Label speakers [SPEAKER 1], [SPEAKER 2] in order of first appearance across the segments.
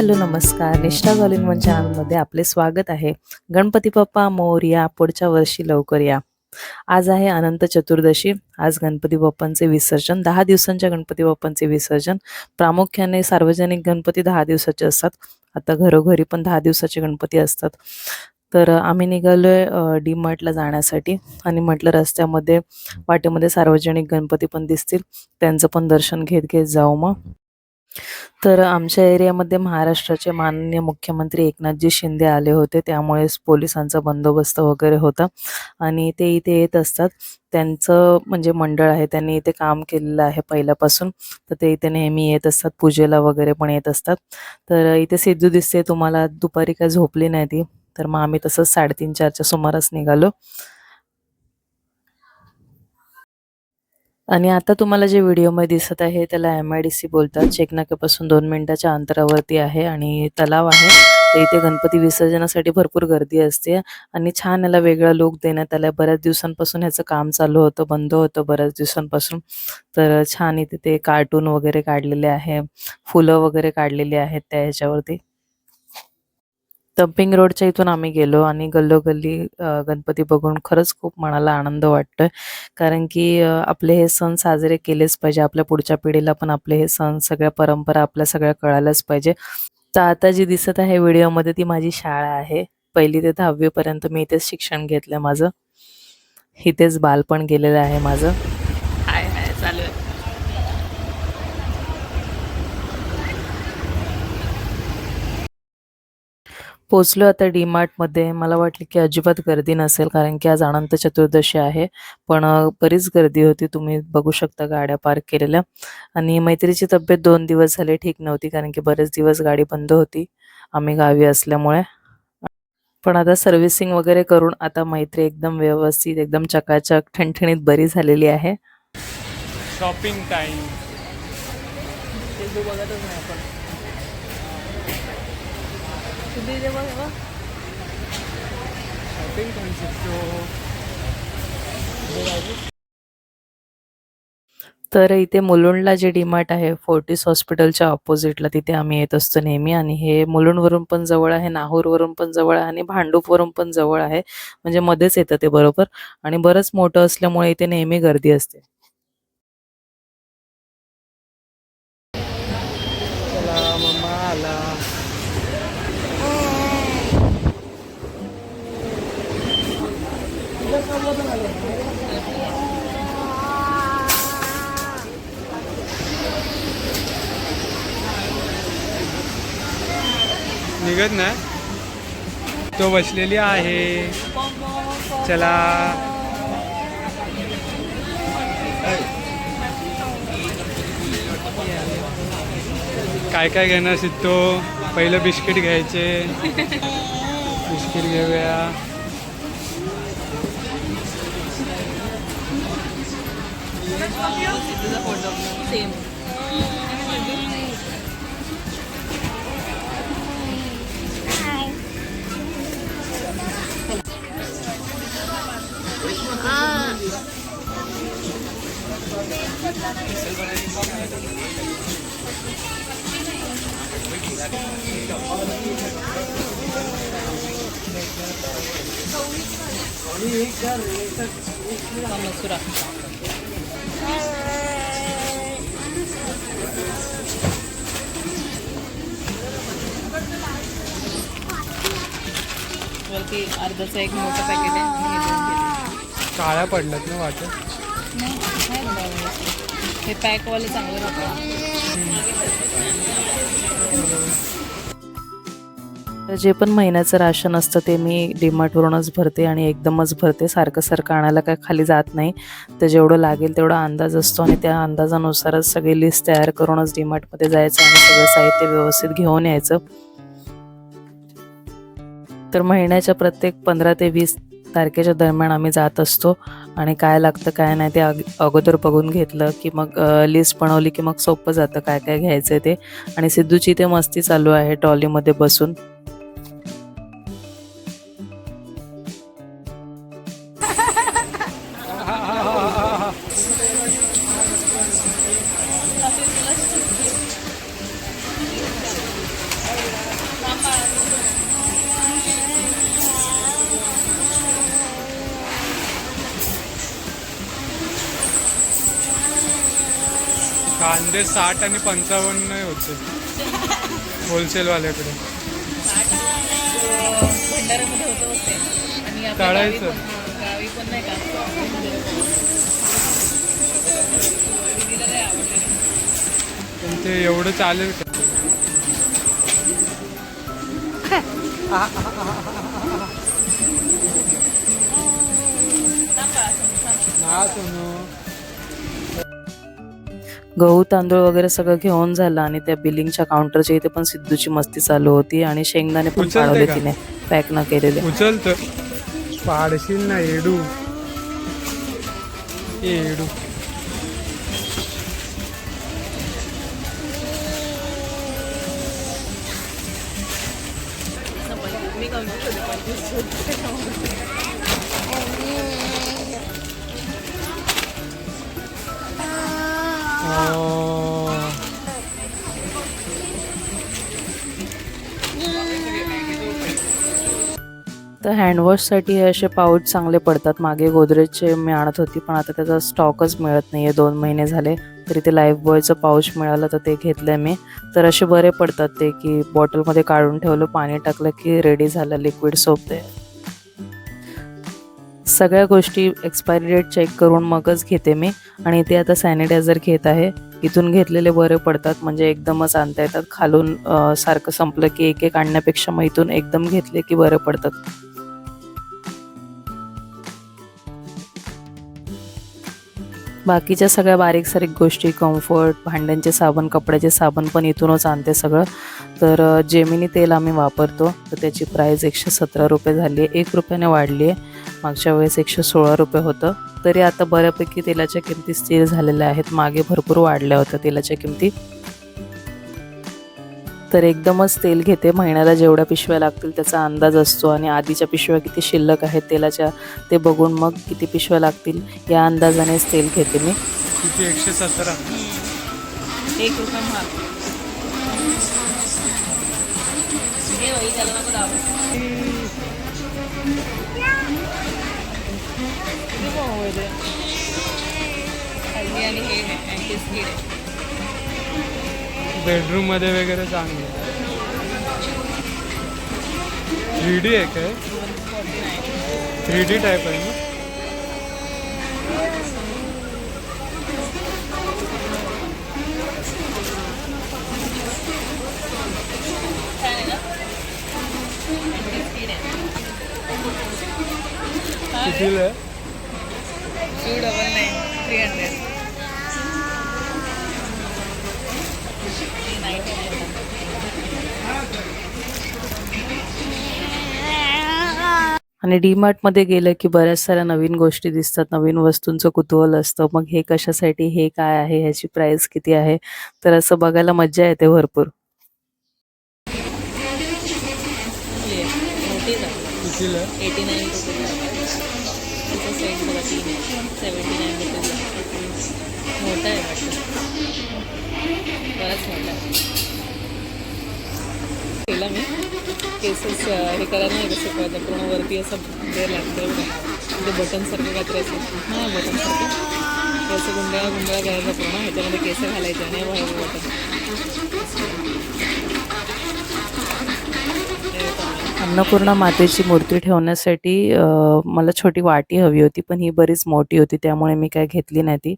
[SPEAKER 1] Hello नमस्कार. निष्ठा all in one चॅनलमध्ये आपले स्वागत आहे. गणपती बाप्पा मोरया पुढच्या वर्षी लवकर या. आज आहे अनंत चतुर्दशी. आज गणपती बाप्पांचे विसर्जन दहा दिवसांच्या गणपती बाप्पांचे विसर्जन. प्रामुख्याने सार्वजनिक गणपती दहा दिवसाचे असतात. आता घरोघरी पण दहा दिवसाचे गणपती असतात. तर आम्ही निघालोय डी मार्टला जाण्यासाठी. आणि म्हटलं रस्त्यामध्ये वाटेमध्ये सार्वजनिक गणपती पण दिसतील. त्यांचं पण दर्शन घेत घेत जाऊ मग. तर आमच्या एरियामध्ये महाराष्ट्राचे माननीय मुख्यमंत्री एकनाथजी शिंदे आले होते. त्यामुळेच पोलिसांचा बंदोबस्त वगैरे होता. आणि ते इथे येत असतात. त्यांचं म्हणजे मंडळ आहे. त्यांनी इथे काम केलेलं आहे पहिल्यापासून. तर ते इथे नेहमी येत असतात. पूजेला वगैरे पण येत असतात. तर इथे सिद्धू दिसते तुम्हाला. दुपारी काय झोपली नाही ती. तर मग आम्ही तसंच साडेतीन चारच्या सुमारास निघालो. आणि आता तुम्हाला जे व्हिडिओमध्ये दिसत आहे त्याला एम आय डी सी बोलतात. चेकनाक्यापासून दोन मिनिटाच्या अंतरावरती आहे आणि तलाव आहे. तर इथे गणपती विसर्जनासाठी भरपूर गर्दी असते आणि छान याला वेगळा लुक देण्यात आला बऱ्याच दिवसांपासून ह्याचं काम चालू होतं बंद होतं बऱ्याच दिवसांपासून. तर छान इथे ते कार्टून वगैरे काढलेले आहे. फुलं वगैरे काढलेली आहेत त्या ह्याच्यावरती. डम्पिंग रोडच्या इथून आम्ही गेलो आणि गल्लोगल्ली गणपती बघून खरंच खूप मनाला आनंद वाटतोय. कारण की आपले हे सण साजरे केलेच पाहिजे. आपल्या पुढच्या पिढीला पण आपले हे सण सगळ्या परंपरा आपल्या सगळ्या कळायलाच पाहिजे. तर आता जी दिसत आहे व्हिडिओमध्ये ती माझी शाळा आहे. पहिली ते दहावीपर्यंत मी इथेच शिक्षण घेतलं माझं. इथेच बालपण गेलेलं आहे माझं हाय हाय चालू आहे पोचलो आता डी मार्टमध्ये मला वाटलं की अजिबात गर्दी नसेल कारण की आज अनंत चतुर्दशी आहे. पण बरीच गर्दी होती. तुम्ही बघू शकता गाड्या पार्क केलेल्या. आणि मैत्रीची तब्येत दोन दिवस झाले ठीक नव्हती कारण की बरेच दिवस गाडी बंद होती. आम्ही गावी असल्यामुळे. पण आता सर्व्हिसिंग वगैरे करून आता मैत्री एकदम व्यवस्थित एकदम चकाचक ठणठणीत बरी झालेली आहे.
[SPEAKER 2] Shopping time.
[SPEAKER 1] तर इथे मुलुंडला जे डीमार्ट आहे फोर्टिस हॉस्पिटलच्या ऑपोजिटला तिथे आम्ही येत असतो नेहमी. आणि हे मुलुंडवरून पण जवळ आहे नाहूरवरून पण जवळ आहे आणि भांडूपवरून पण जवळ आहे. म्हणजे मध्येच येतं ते बरोबर. आणि बरंच मोठं असल्यामुळे इथे नेहमी गर्दी असते
[SPEAKER 2] चला मम्मा आला निघत ना. तो बसलेली आहे. चला. काय काय घेणार शिकतो पहिलं बिस्किट घ्यायचे. बिस्किट घेऊया.
[SPEAKER 1] वरती अर्धाचं एक मोठं पॅकेट आहे.
[SPEAKER 2] काळ्या पडल्यात ना वाटत.
[SPEAKER 1] हे पॅकवालं चांगलं राहतं तर जे पण महिन्याचं राशन असतं ते मी डीमार्टवरूनच भरते आणि एकदमच भरते. सारखं सारखं आणायला काय खाली जात नाही. तर जेवढं लागेल तेवढा अंदाज असतो आणि त्या अंदाजानुसारच सगळी लिस्ट तयार करूनच डीमार्टमध्ये जायचं आणि सगळं साहित्य व्यवस्थित घेऊन यायचं. तर महिन्याच्या प्रत्येक पंधरा ते वीस तारखेच्या दरम्यान आम्ही जात असतो आणि काय लागतं काय नाही ते अग अगोदर बघून घेतलं की मग लिस्ट बनवली की मग सोपं जातं काय काय घ्यायचं ते. आणि सिद्धूची ते मस्ती चालू आहे ट्रॉलीमध्ये बसून.
[SPEAKER 2] कांदे साठ आणि पंचावन्न होते. होलसेलवाल्याकडे.
[SPEAKER 3] भंडाऱ्यामध्ये होतं
[SPEAKER 2] तळायचं.
[SPEAKER 3] पण पण
[SPEAKER 2] ते एवढं चालेल का? हा सोनू.
[SPEAKER 1] गहू तांदूळ वगैरे सगळं घेऊन झालं आणि त्या बिलिंगच्या काउंटरच्या इथे पण सिद्धूची मस्ती चालू होती आणि शेंगदाणे पण
[SPEAKER 2] का?
[SPEAKER 1] तिने पॅक न केलेले.
[SPEAKER 2] पाडशील ना एडू एडू
[SPEAKER 1] तर हँडवॉशसाठी हे असे पाऊच चांगले पडतात. मागे गोदरेजचे मी आणत होती पण आता त्याचा स्टॉकच मिळत नाही आहे दोन महिने झाले तरी ते लाईफ बॉयचं पाऊच मिळालं तर ते घेतलं मी. तर असे बरे पडतात ते की बॉटलमध्ये काढून ठेवलं पाणी टाकलं की रेडी झालं लिक्विड सोप ते. सगळ्या गोष्टी एक्सपायरी डेट चेक करून मगच घेते मी. आणि ते आता सॅनिटायझर घेत आहे. इथून घेतलेले बरे पडतात म्हणजे एकदमच आणता येतात. खालून सारखं संपलं की एक एक आणण्यापेक्षा मग इथून एकदम घेतले की बरे पडतात. बाकीच्या सगळ्या बारीक सारीक गोष्टी कम्फर्ट भांड्यांचे साबण कपड्याचे साबण पण इथूनच आणते सगळं. तर जेमिनी तेल आम्ही वापरतो. तर त्याची प्राईस एकशे सतरा रुपये झाली आहे. एक रुपयाने वाढली आहे. मागच्या वेळेस एकशे सोळा रुपये होतं. तरी आता बऱ्यापैकी तेलाच्या किमती स्थिर झालेल्या आहेत. मागे भरपूर वाढल्या होत्या तेलाच्या किमती. तर एकदमच तेल घेते. महिन्याला जेवढ्या पिशव्या लागतील त्याचा अंदाज असतो आणि आधीच्या पिशव्या किती शिल्लक आहेत तेलाच्या ते बघून मग किती पिशव्या लागतील या अंदाजानेच तेल घेते मी.
[SPEAKER 2] किती? एकशे सतरा
[SPEAKER 3] एक रुपया महाग. अँटी
[SPEAKER 2] बेडरूममध्ये वगैरे चांगलं. थ्री डी आहे काय? थ्री डी टाईप आहे ना?
[SPEAKER 3] छान
[SPEAKER 2] कितीला आहे?
[SPEAKER 3] Two double nine three hundred.
[SPEAKER 1] आणि डीमार्टमध्ये गेलं की बऱ्याच साऱ्या नवीन गोष्टी दिसतात नवीन वस्तूंचं कुतूहल असतं. मग हे कशासाठी हे काय आहे ह्याची प्राईस किती आहे? तर असं बघायला मज्जा येते भरपूर.
[SPEAKER 3] एटी नाईन रुपीज तिचं सेट बघा तीन आहे सेवन्टी नाईन रुपीज मोठा आहे वाटतं. बराच मोठा केला मी केसेस हे करायला नाही कसं कळतं पूर्ण वरती असं हे लागतं बघा ते बटनसारखं काहीतरी असं हां बटनसारखं ते असं गुंडाळा गुंडाळा करायचा पूर्ण ह्याच्यामध्ये केस घालायचे आणि बटन
[SPEAKER 1] अन्नपूर्णा मातेची मूर्ती ठेवण्यासाठी मला छोटी वाटी हवी होती पण ही बरीच मोठी होती त्यामुळे मी काय घेतली नाही ती.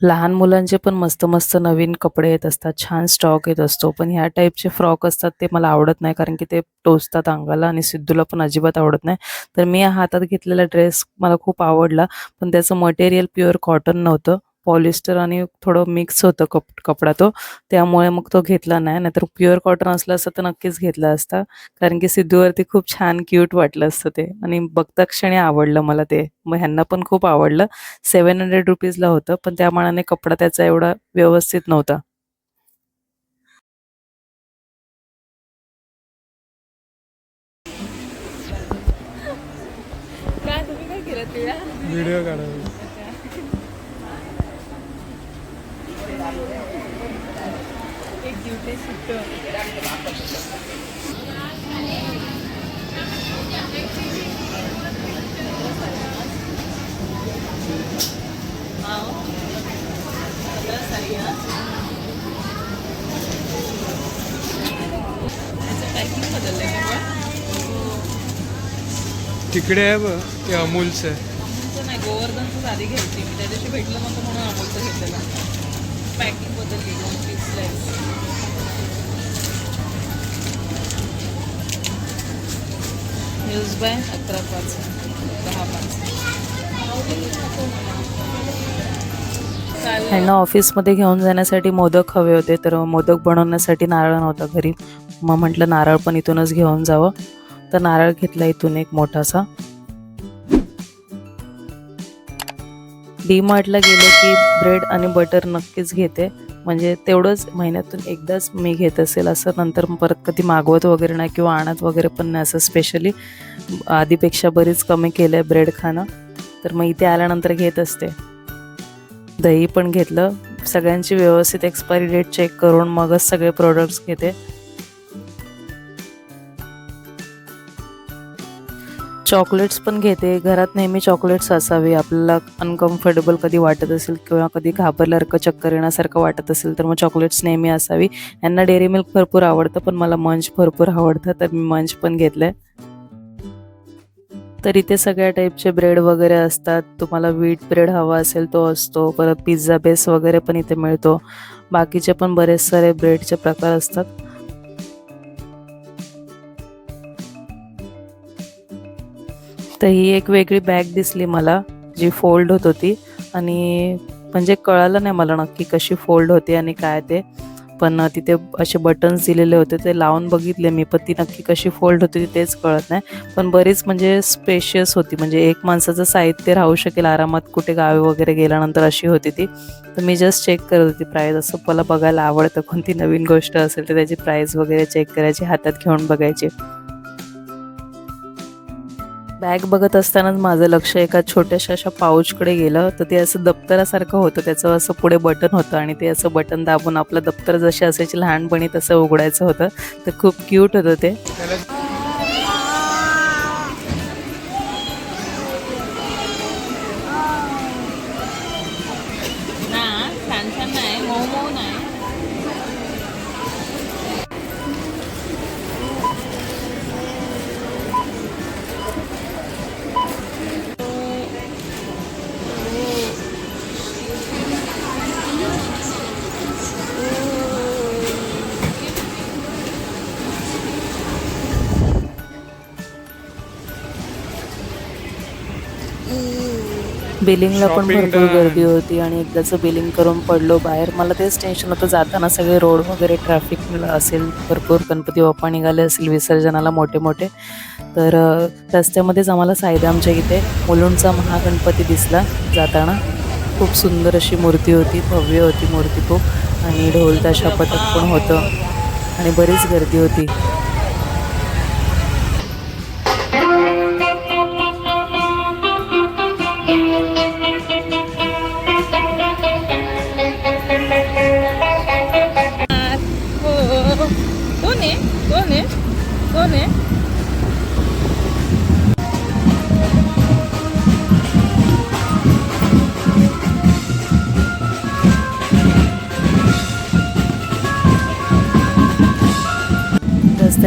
[SPEAKER 1] लहान मुलांचे पण मस्त मस्त नवीन कपडे येत असतात छान स्टॉक येत असतो पण ह्या टाईपचे फ्रॉक असतात ते मला आवडत नाही कारण की ते टोचतात अंगाला आणि सिद्धूला पण अजिबात आवडत नाही. तर मी हातात घेतलेला ड्रेस मला खूप आवडला पण त्याचं मटेरियल प्युअर कॉटन नव्हतं. पॉलिस्टर आणि थोडं मिक्स होतं कप कपडा तो. त्यामुळे मग तो घेतला नाही. नाहीतर प्युअर कॉटन असलं असतं तर नक्कीच घेतला असता. कारण की सिद्धूवरती खूप छान क्यूट वाटलं असतं ते. आणि बघता क्षणी आवडलं मला ते. मग ह्यांना पण खूप आवडलं. सेवन हंड्रेड रुपीजला होतं पण त्या मानाने कपडा त्याचा एवढा व्यवस्थित नव्हता.
[SPEAKER 3] काय तुम्ही काय केलं तिला?
[SPEAKER 2] व्हिडिओ काढायला. तिकडे आहे बघ ते अमूलचं.
[SPEAKER 3] नाही गोवर्धनचं साधी घ्यायची. मी त्या दिवशी भेटलं मग न्यूज बाय अकरा पाच दहा पाच.
[SPEAKER 1] ह्यांना ऑफिसमध्ये घेऊन जाण्यासाठी मोदक हवे होते तर मोदक बनवण्यासाठी नारळ नव्हता घरी. मग म्हटलं नारळ पण इथूनच घेऊन जावं. तर नारळ घेतला इथून एक मोठासा. डी मार्टला गेले की ब्रेड आणि बटर नक्कीच घेते. म्हणजे तेवढंच महिन्यातून एकदाच मी घेत असेल असं नंतर परत कधी मागवत वगैरे नाही किंवा आणत वगैरे पण नाही असं स्पेशली आधीपेक्षा बरीच कमी केलं आहे ब्रेड खाणं. तर मग इथे आल्यानंतर घेत असते. दही पण घेतलं. सगळ्यांची व्यवस्थित एक्सपायरी डेट चेक करून मगच सगळे प्रोडक्ट्स घेते. चॉकलेट्स पण घेते. घरात नेहमी चॉकलेट्स असावी. आपल्याला अनकम्फर्टेबल कधी वाटत असेल किंवा कधी घाबरल्यासारखं चक्कर येण्यासारखं वाटत असेल तर मग चॉकलेट्स नेहमी असावी. यांना डेअरी मिल्क भरपूर आवडतं पण मला मंच भरपूर आवडतं तर मी मंच पण घेतलंय. तर इथे सगळ्या टाईपचे ब्रेड वगैरे असतात. तुम्हाला व्हीट ब्रेड हवा असेल तो असतो. परत पिझ्झा बेस वगैरे पण इथे मिळतो. बाकीचे पण बरेच सारे ब्रेडचे प्रकार असतात. तर ही एक वेगळी बॅग दिसली मला जी फोल्ड होत होती. आणि म्हणजे कळालं नाही मला नक्की कशी फोल्ड होते आणि काय ते. पण तिथे असे बटन्स दिलेले होते ते लावून बघितले मी पण ती नक्की कशी फोल्ड होती तेच कळत नाही. पण बरीच म्हणजे स्पेशियस होती म्हणजे एक माणसाचं साहित्य राहू शकेल आरामात कुठे गावी वगैरे गेल्यानंतर अशी होती ती. तर मी जस्ट चेक करत होती प्राईज असं मला बघायला आवडतं कोणती नवीन गोष्ट असेल तर त्याची प्राईस वगैरे चेक करायची हातात घेऊन बघायची. बॅग बघत असतानाच माझं लक्ष एका छोट्याशा अशा पाऊचकडे गेलं. तर ते असं दप्तरासारखं होतं. त्याचं असं पुढे बटन होतं आणि ते असं बटन दाबून आपलं दप्तर जसे असायचे लहानपणी तसं उघडायचं होतं. तर खूप क्यूट होतं ते. बिलिंगला पण भरपूर. गर्दी होती आणि एकदाचं बिलिंग करून पडलो बाहेर मला तेच टेन्शन होतं जाताना सगळे रोड वगैरे ट्रॅफिक असेल भरपूर गणपती बाप्पा निघाले असेल विसर्जनाला मोठे मोठे. तर रस्त्यामध्येच आम्हाला सायदा आमच्या इथे मुलुंडचा महागणपती दिसला जाताना. खूप सुंदर अशी मूर्ती होती भव्य होती मूर्ती खूप. आणि ढोल ताशा पथक पण होतं. आणि बरीच गर्दी होती.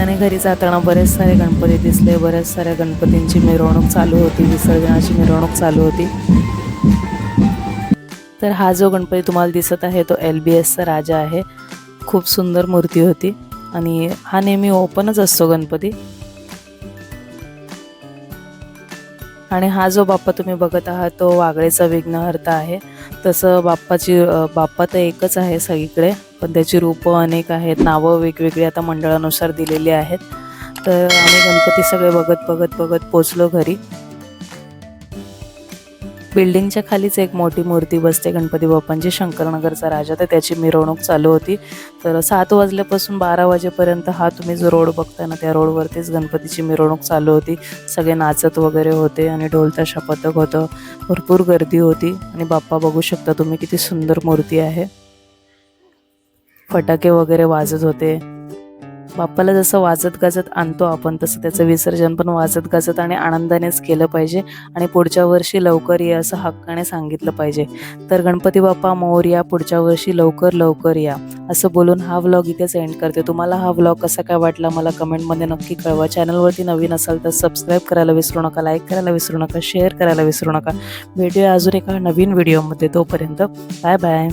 [SPEAKER 1] आणि घरी जाताना बरेच सारे गणपती दिसले बऱ्याच साऱ्या गणपतींची मिरवणूक चालू होती विसर्जनाची मिरवणूक चालू होती. तर हा जो गणपती तुम्हाला दिसत आहे तो एल बी एसचा राजा आहे. खूप सुंदर मूर्ती होती आणि हा नेहमी ओपनच असतो गणपती. आणि हा जो बाप्पा तुम्ही बघत आहात तो वागळेचा विघ्नहर्ता आहे. तसं बाप्पाची बाप्पा तर एकच आहे सगळीकडे. पण त्याची रूपं अनेक आहेत नावं वेगवेगळी आता मंडळानुसार दिलेली आहेत. तर आम्ही गणपती सगळे बघत बघत बघत पोचलो घरी. बिल्डिंगच्या खालीच एक मोठी मूर्ती बसते गणपती बाप्पांची शंकरनगरचा राजा. तर त्याची मिरवणूक चालू होती. तर सात वाजल्यापासून बारा वाजेपर्यंत हा तुम्ही जो रोड बघताय ना त्या रोडवरतीच गणपतीची मिरवणूक चालू होती. सगळे नाचत वगैरे होते आणि ढोलताशा पथक होतं. भरपूर गर्दी होती. आणि बाप्पा बघू शकता तुम्ही किती सुंदर मूर्ती आहे. फटाके वगैरे वाजत होते. बाप्पाला जसं वाजत गाजत आणतो आपण तसं त्याचं विसर्जन पण वाजत गाजत आणि आनंदानेच केलं पाहिजे आणि पुढच्या वर्षी लवकर ये असं हक्काने सांगितलं पाहिजे. तर गणपती बाप्पा मोर्या पुढच्या वर्षी लवकर लवकर या. असं बोलून हा व्लॉग इथेच एंड करते. तुम्हाला हा व्लॉग कसा काय वाटला मला कमेंटमध्ये नक्की कळवा. चॅनलवरती नवीन असाल तर सबस्क्राईब करायला विसरू नका लाईक करायला विसरू नका शेअर करायला विसरू नका. भेटूया अजून एका नवीन व्हिडिओमध्ये तोपर्यंत बाय बाय